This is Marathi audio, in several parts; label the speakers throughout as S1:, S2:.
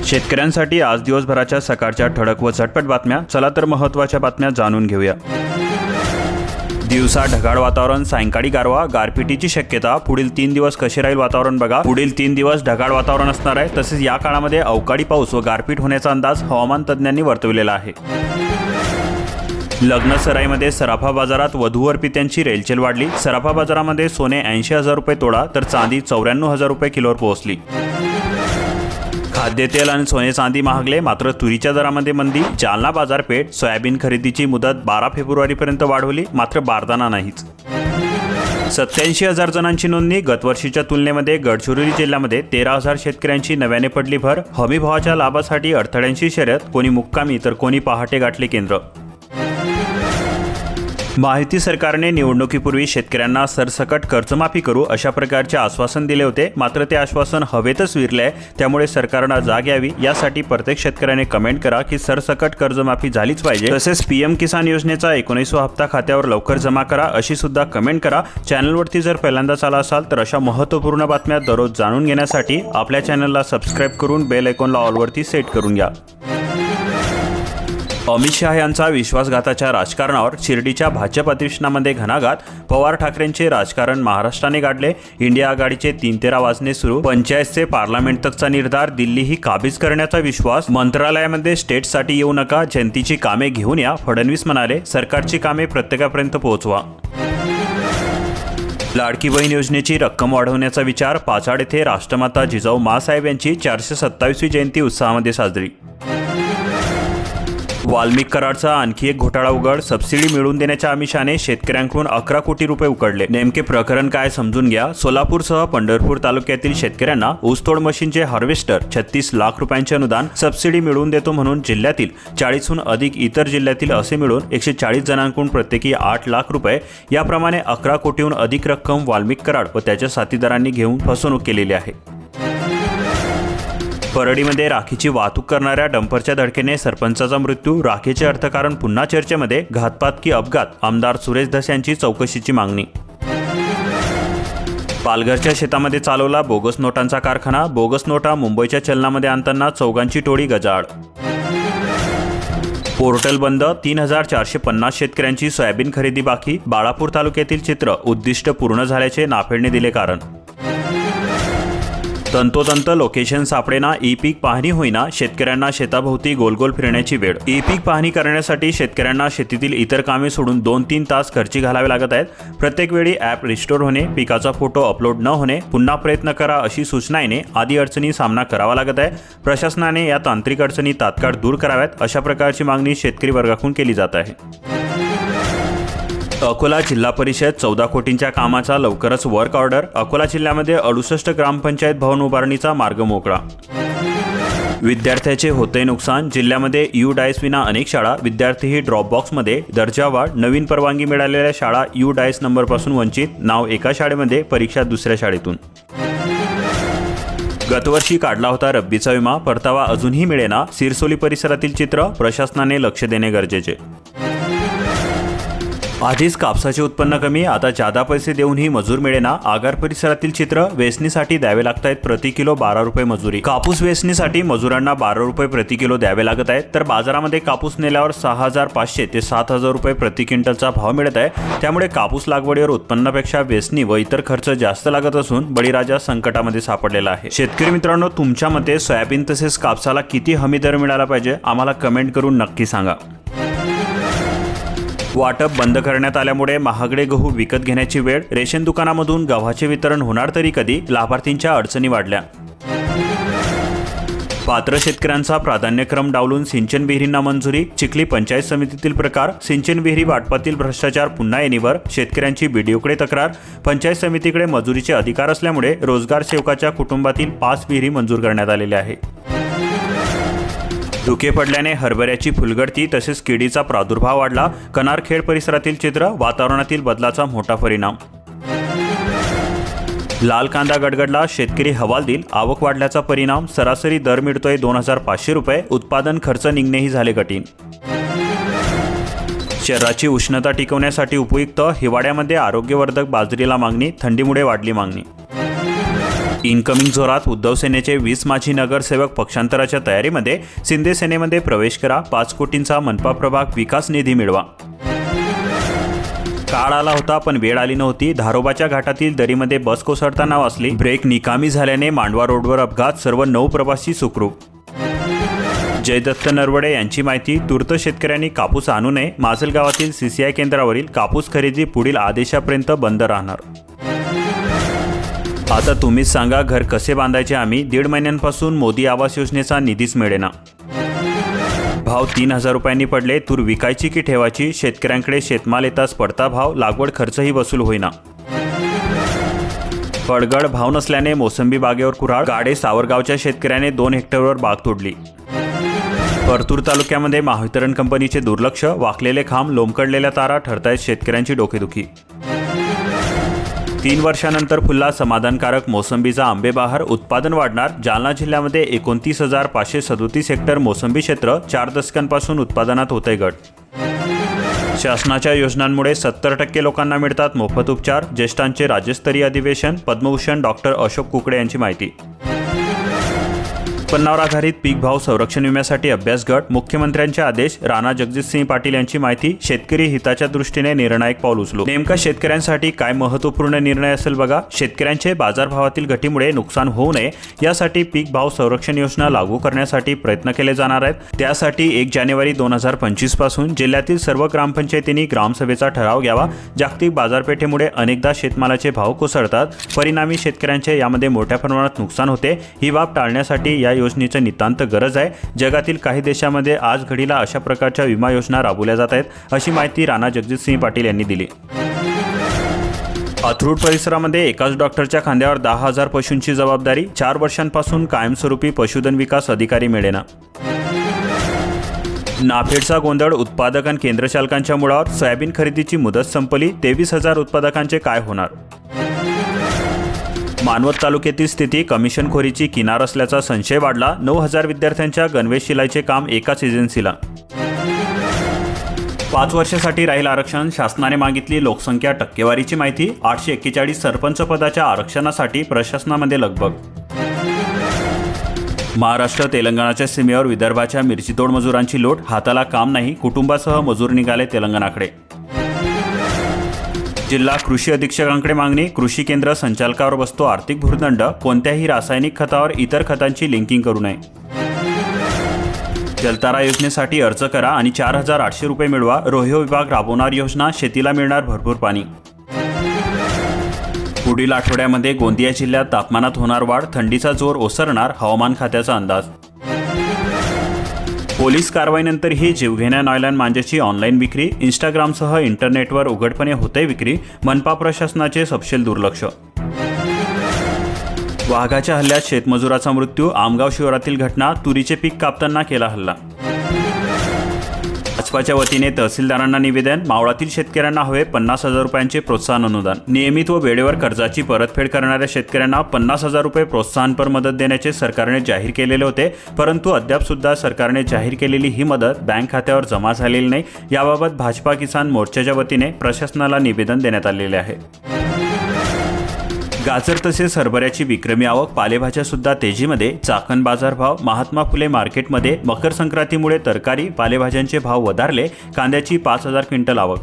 S1: शेतकऱ्यांसाठी आज दिवसभराच्या सकाळच्या ठळक व झटपट बातम्या. चला तर महत्त्वाच्या बातम्या जाणून घेऊया. दिवसा ढगाळ वातावरण सायंकाळी गारवा गारपिटीची शक्यता. पुढील तीन दिवस कसे राहील वातावरण बघा. पुढील तीन दिवस ढगाळ वातावरण असणार आहे. तसेच या काळामध्ये अवकाळी पाऊस व गारपीट होण्याचा अंदाज हवामान तज्ज्ञांनी वर्तवलेला आहे. लग्न सराईमध्ये सराफा बाजारात वधूवर पित्यांची रेलचेल वाढली. सराफा बाजारामध्ये सोने ऐंशी हजार रुपये तोडा तर चांदी चौऱ्याण्णव हजार रुपये किलोवर पोहोचली. खाद्यतेल आणि सोने चांदी महागले मात्र तुरीच्या दरामध्ये मंदी. जालना बाजारपेठ सोयाबीन खरेदीची मुदत बारा फेब्रुवारीपर्यंत वाढवली मात्र बारदाना नाहीच. सत्याऐंशी हजार जणांची नोंदणी गतवर्षीच्या तुलनेमध्ये गडचिरोली जिल्ह्यामध्ये तेरा हजार शेतकऱ्यांची नव्याने पडली भर. हमीभावाच्या लाभासाठी अडथळ्यांची शर्यत कोणी मुक्कामी तर कोणी पहाटे गाठले केंद्र. माहिती सरकारने निवडणुकीपूर्वी शेतकऱ्यांना सरसकट कर्जमाफी करू अशा प्रकारचे आश्वासन दिले होते. मात्र ते आश्वासन हवेतच विरले त्यामुळे सरकारनं जाग यावी. यासाठी प्रत्येक शेतकऱ्याने कमेंट करा की सरसकट कर्जमाफी झालीच पाहिजे. तसेच पीएम किसान योजनेचा एकोणीसवा हप्ता खात्यावर लवकर जमा करा. अशी सुद्धा कमेंट करा. चॅनलवरती जर पहिल्यांदाच आला असाल तर अशा महत्त्वपूर्ण बातम्या दररोज जाणून घेण्यासाठी आपल्या चॅनलला सबस्क्राईब करून बेल आयकॉनला ऑलवरती सेट करून घ्या. अमित शहा यांचा विश्वासघाताच्या राजकारणावर शिर्डीच्या भाजप अधिवेशनामध्ये घणाघात पवार ठाकरेंचे राजकारण महाराष्ट्राने गाडले. इंडिया आघाडीचे तीन तेरा वाजणे सुरू. पंचायतचे पार्लमेंट तकचा निर्धार दिल्ली ही काबीज करण्याचा विश्वास. मंत्रालयामध्ये स्टेटसाठी येऊ नका जनतेची कामे घेऊन या फडणवीस म्हणाले. सरकारची कामे प्रत्येकापर्यंत पोहोचवा. लाडकी बहीण योजनेची रक्कम वाढवण्याचा विचार. पाचाड येथे राष्ट्रमाता जिजाऊ मासाहेब यांची चारशे सत्तावीसवी जयंती उत्साहामध्ये साजरी. वाल्मिक कराडचा आणखी एक घोटाळा उघड. सबसिडी मिळवून देण्याच्या आमिषाने शेतकऱ्यांकडून अकरा कोटी रुपये उकडले. नेमके प्रकरण काय समजून घ्या. सोलापूरसह पंढरपूर तालुक्यातील शेतकऱ्यांना ऊसतोड मशीनचे हार्वेस्टर छत्तीस लाख रुपयांचे अनुदान सबसिडी मिळवून देतो म्हणून जिल्ह्यातील चाळीसहून अधिक इतर जिल्ह्यातील असे मिळून एकशे चाळीस जणांकडून प्रत्येकी आठ लाख रुपये याप्रमाणे अकरा कोटीहून अधिक रक्कम वाल्मिक कराड व त्याच्या साथीदारांनी घेऊन फसवणूक केलेली आहे. परडीमध्ये राखीची वाहतूक करणाऱ्या डंपरच्या धडकेने सरपंचाचा मृत्यू राखीचे अर्थकारण पुन्हा चर्चेमध्ये घातपात की अपघात आमदार सुरेश धस यांची चौकशीची मागणी. पालघरच्या शेतामध्ये चालवला बोगस नोटांचा कारखाना बोगस नोटा मुंबईच्या चलनामध्ये आणताना चौघांची टोळी गजाड पोर्टल बंद तीन हजार चारशे पन्नास शेतकऱ्यांची सोयाबीन खरेदी बाकी बाळापूर तालुक्यातील चित्र उद्दिष्ट पूर्ण झाल्याचे नाफेडने दिले कारण. तंतोतंत लोकेशन सापडेना ई पीक पाहणी होईना शेतकऱ्यांना शेताभोवती गोलगोल फिरण्याची वेळ. ई पीक पाहणी करण्यासाठी शेतकऱ्यांना शेतीतील इतर कामे सोडून दोन तीन तास खर्ची घालावे लागत आहेत. प्रत्येक वेळी ॲप रिस्टोर होणे पिकाचा फोटो अपलोड न होणे पुन्हा प्रयत्न करा अशी सूचना येणे आदी अडचणी सामना करावा लागत आहे. प्रशासनाने या तांत्रिक अडचणी तात्काळ दूर कराव्यात अशा प्रकारची मागणी शेतकरी वर्गाकडून केली जात आहे. अकोला जिल्हा परिषद चौदा कोटींच्या कामाचा लवकरच वर्क ऑर्डर अकोला जिल्ह्यामध्ये अडुसष्ट ग्रामपंचायत भवन उभारणीचा मार्ग मोकळा. विद्यार्थ्याचे होते नुकसान जिल्ह्यामध्ये यू डायस विना अनेक शाळा विद्यार्थीही ड्रॉपबॉक्समध्ये बॉक्समध्ये दर्जावाढ नवीन परवानगी मिळालेल्या शाळा यू डायस नंबरपासून वंचित नाव एका शाळेमध्ये परीक्षा दुसऱ्या शाळेतून. गतवर्षी काढला होता रब्बीचा विमा परतावा अजूनही मिळेना सिरसोली परिसरातील चित्र प्रशासनाने लक्ष देणे गरजेचे. आधीच कापसाचे उत्पन्न कमी आता जादा पैसे देऊनही मजूर मिळेना आगार परिसरातील चित्र वेचणीसाठी द्यावे लागत आहेत प्रति किलो बारा रुपये मजुरी. कापूस वेचणीसाठी मजुरांना बारा रुपये प्रति किलो द्यावे लागत आहेत तर बाजारामध्ये कापूस नेल्यावर सहा हजार पाचशे ते सात हजार रुपये प्रति क्विंटलचा भाव मिळत आहे. त्यामुळे कापूस लागवडीवर उत्पन्नापेक्षा वेचणी व इतर खर्च जास्त लागत असून बळीराजा संकटामध्ये सापडलेला आहे. शेतकरी मित्रांनो तुमच्या मते सोयाबीन तसेच कापसाला किती हमी दर मिळाला पाहिजे? आम्हाला कमेंट करून नक्की सांगा. वाटप बंद करण्यात आल्यामुळे महागडे गहू विकत घेण्याची वेळ रेशन दुकानामधून गव्हाचे वितरण होणार तरी कधी लाभार्थींच्या अडचणी वाढल्या. पात्र शेतकऱ्यांचा प्राधान्यक्रम डावलून सिंचन विहिरींना मंजुरी चिखली पंचायत समितीतील प्रकार सिंचन विहिरी वाटपातील भ्रष्टाचार पुन्हा येणीवर शेतकऱ्यांची बीडीओकडे तक्रार पंचायत समितीकडे मजुरीचे अधिकार असल्यामुळे रोजगार सेवकाच्या कुटुंबातील पाच विहिरी मंजूर करण्यात आलेल्या आहे धुके पडल्याने हरभऱ्याची फुलगडती तसेच किडीचा प्रादुर्भाव वाढला. कनारखेड परिसरातील चित्र वातावरणातील बदलाचा मोठा परिणाम. लाल कांदा गडगडला शेतकरी हवालदिल आवक वाढल्याचा परिणाम सरासरी दर मिळतोय दोन हजार पाचशे रुपये. उत्पादन खर्च निघणेही झाले कठीण. शरीराची उष्णता टिकवण्यासाठी उपयुक्त हिवाळ्यामध्ये आरोग्यवर्धक बाजरीला मागणी थंडीमुळे वाढली मागणी. इनकमिंग जोरात उद्धव सेनेचे वीस माजी नगरसेवक पक्षांतराच्या तयारीमध्ये शिंदे सेनेमध्ये प्रवेश करा पाच कोटींचा मनपा प्रभाग विकास निधी मिळवा. काळ आला होता पण वेळ आली नव्हती. धारोबाच्या घाटातील दरीमध्ये बस कोसळताना वाचली. ब्रेक निकामी झाल्याने मांडवा रोडवर अपघात सर्व नऊ प्रवासी सुखरूप. जयदत्त नरवडे यांची माहिती तूर्त शेतकऱ्यांनी कापूस आणू नये माजल गावातील सीसीआय केंद्रावरील कापूस खरेदी पुढील आदेशापर्यंत बंद राहणार. आता तुम्हीच सांगा घर कसे बांधायचे आम्ही? दीड महिन्यांपासून मोदी आवास योजनेचा निधीच मिळेना. भाव तीन हजार रुपयांनी पडले तूर विकायची की ठेवायची? शेतकऱ्यांकडे शेतमाल येताच पडता भाव लागवड खर्चही वसूल होईना. पडगड भाव नसल्याने मोसंबी बागेवर कुऱ्हाड गाडे सावरगावच्या शेतकऱ्याने दोन हेक्टरवर बाग तोडली. परतूर तालुक्यामध्ये महावितरण कंपनीचे दुर्लक्ष वाकलेले खांब लोंबकडलेल्या तारा ठरतायत शेतकऱ्यांची डोकेदुखी. तीन वर्षानंतर फुलला समाधानकारक मोसंबीचा आंबेबाहर उत्पादन वाढणार. जालना जिल्ह्यामध्ये एकोणतीस हजार पाचशे सदोतीस हेक्टर मोसंबी क्षेत्र चार दशकांपासून उत्पादनात होते गट. शासनाच्या योजनांमुळे सत्तर टक्के लोकांना मिळतात मोफत उपचार. ज्येष्ठांचे राज्यस्तरीय अधिवेशन. पद्मभूषण डॉक्टर अशोक कुकडे यांची माहिती. उत्पन्नावर आधारित पीक भाव संरक्षण विम्यासाठी अभ्यास गट मुख्यमंत्र्यांचे आदेश राणा जगजितसिंह पाटील यांची माहिती शेतकरी हिताच्या दृष्टीने निर्णायक पाऊल उचलू. नेमका शेतकऱ्यांसाठी काय महत्त्वपूर्ण निर्णय असेल बघा? शेतकऱ्यांचे बाजारभावातील घटीमुळे नुकसान होऊ नये यासाठी पीक भाव संरक्षण योजना लागू करण्यासाठी प्रयत्न केले जाणार आहेत. त्यासाठी एक जानेवारी दोन हजार पंचवीसपासून जिल्ह्यातील सर्व ग्रामपंचायतींनी ग्रामसभेचा ठराव घ्यावा. जागतिक बाजारपेठेमुळे अनेकदा शेतमालाचे भाव कोसळतात. परिणामी शेतकऱ्यांचे यामध्ये मोठ्या प्रमाणात नुकसान होते. ही बाब टाळण्यासाठी या योजनेचं नितांत गरज आहे. जगातील काही देशामध्ये आज घडीला अशा प्रकारच्या विमा योजना राबवल्या जात आहेत अशी माहिती राणा जगजितसिंह पाटील यांनी दिली. अथरूड परिसरामध्ये एकाच डॉक्टरच्या खांद्यावर दहा हजार पशूंची जबाबदारी चार वर्षांपासून कायमस्वरूपी पशुधन विकास अधिकारी मिळेना. नाफेडचा गोंधळ उत्पादक आणि केंद्रचालकांच्या मुळावर सोयाबीन खरेदीची मुदत संपली तेवीस हजार उत्पादकांचे काय होणार? मानवत तालुक्यातील स्थिती कमिशनखोरीची किनार असल्याचा संशय वाढला. नऊ हजार विद्यार्थ्यांच्या गणवेश शिलाईचे काम एकाच एजन्सीला पाच वर्षासाठी राहील आरक्षण. शासनाने मागितली लोकसंख्या टक्केवारीची माहिती. आठशे एक्केचाळीस सरपंच पदाच्या आरक्षणासाठी प्रशासनामध्ये लगबग. महाराष्ट्र तेलंगणाच्या सीमेवर विदर्भाच्या मिरचीतोड मजुरांची लोट. हाताला काम नाही. कुटुंबासह मजूर निघाले तेलंगणाकडे. जिल्हा कृषी अधीक्षकांकडे मागणी कृषी केंद्र संचालकावर बसतो आर्थिक भूर्दंड कोणत्याही रासायनिक खतावर इतर खतांची लिंकिंग करू नये. जलतारा योजनेसाठी अर्ज करा आणि चार हजार आठशे रुपये मिळवा. रोहियो विभाग राबवणार योजना शेतीला मिळणार भरपूर पाणी. पुढील आठवड्यामध्ये गोंदिया जिल्ह्यात तापमानात होणार वाढ थंडीचा जोर ओसरणार हवामान खात्याचा अंदाज. पोलीस कारवाईनंतरही जीवघेण्या नॉयलॅन मांजेची ऑनलाईन विक्री इंस्टाग्रामसह इंटरनेटवर उघडपणे होते विक्री मनपा प्रशासनाचे सपशेल दुर्लक्ष. वाघाच्या हल्ल्यात शेतमजुराचा मृत्यू आमगाव शिवारातील घटना तुरीचे पीक कापताना केला हल्ला. भाजपाच्या वतीने तहसीलदारांना निवेदन मावळातील शेतकऱ्यांना हवे पन्नास हजार रुपयांचे प्रोत्साहन अनुदान. नियमित व वेळेवर कर्जाची परतफेड करणाऱ्या शेतकऱ्यांना पन्नास हजार रुपये प्रोत्साहनपर मदत देण्याचे सरकारने जाहीर केलेले होते परंतु अद्याप सुद्धा सरकारने जाहीर केलेली ही मदत बँक खात्यावर जमा झालेली नाही. याबाबत भाजपा किसान मोर्चाच्या वतीने प्रशासनाला निवेदन देण्यात आलेले आहे. गाजर तसेच हरभऱ्याची विक्रमी आवक पालेभाज्या सुद्धा तेजीमध्ये चाकण बाजारभाव महात्मा फुले मार्केटमध्ये मकर संक्रांतीमुळे तरकारी पालेभाज्यांचे भाव वधारले कांद्याची पाच हजार क्विंटल आवक.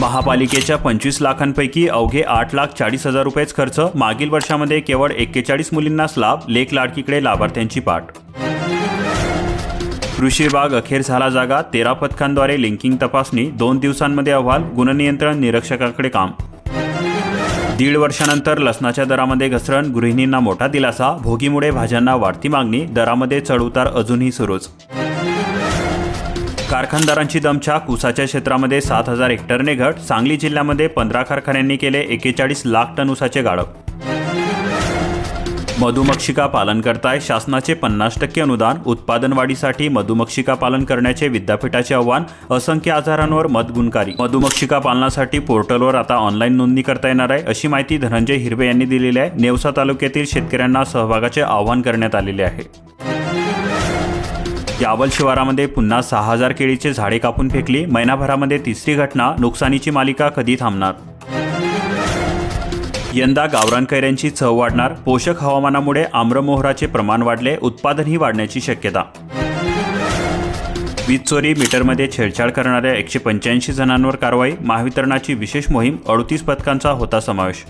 S1: महापालिकेच्या पंचवीस लाखांपैकी अवघे आठ लाख चाळीस हजार रुपयेच खर्च मागील वर्षामध्ये केवळ एक्केचाळीस मुलींनाच लाभ लेख लाडकीकडे लाभार्थ्यांची पाठ. कृषी विभाग अखेर झाला जागा तेरा पथकांद्वारे लिंकिंग तपासणी दोन दिवसांमध्ये अहवाल गुणनियंत्रण निरीक्षकाकडे काम. दीड वर्षानंतर लसणाच्या दरामध्ये घसरण गृहिणींना मोठा दिलासा भोगीमुळे भाज्यांना वाढती मागणी दरामध्ये चढउतार अजूनही सुरूच. कारखानदारांची दमछाक ऊसाच्या क्षेत्रामध्ये सात हजार हेक्टरने घट सांगली जिल्ह्यामध्ये पंधरा कारखान्यांनी केले एकेचाळीस लाख टन ऊसाचे गाळप. मधुमक्षिका पालन करताय. शासनाचे पन्नास टक्के अनुदान उत्पादन वाढीसाठी मधुमक्षिका पालन करण्याचे विद्यापीठाचे आव्हान असंख्य आजारांवर मत गुणकारी मधुमक्षिका पालनासाठी पोर्टलवर आता ऑनलाईन नोंदणी करता येणार आहे अशी माहिती धनंजय हिरवे यांनी दिलेली आहे. नेवसा तालुक्यातील शेतकऱ्यांना सहभागाचे आवाहन करण्यात आलेले आहे. यावल शिवारामध्ये पुन्हा सहा हजार केळीचे झाडे कापून फेकली. महिनाभरामध्ये तिसरी घटना नुकसानीची मालिका कधी थांबणार? यंदा गावरान कैऱ्यांची चव वाढणार. पोषक हवामानामुळे आम्रमोहराचे प्रमाण वाढले. उत्पादनही वाढण्याची शक्यता. वीज चोरी मीटरमध्ये छेडछाड करणाऱ्या एकशे पंच्याऐंशी जणांवर कारवाई. महावितरणाची विशेष मोहीम अडतीस पथकांचा होता समावेश.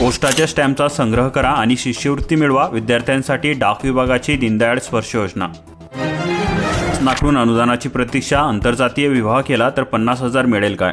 S1: पोस्टाच्या स्टॅम्पचा संग्रह करा आणि शिष्यवृत्ती मिळवा. विद्यार्थ्यांसाठी डाक विभागाची दीनदयाळ स्पर्श योजना. नाकडून अनुदानाची प्रतीक्षा. आंतरजातीय विवाह केला तर पन्नास हजार मिळेल काय?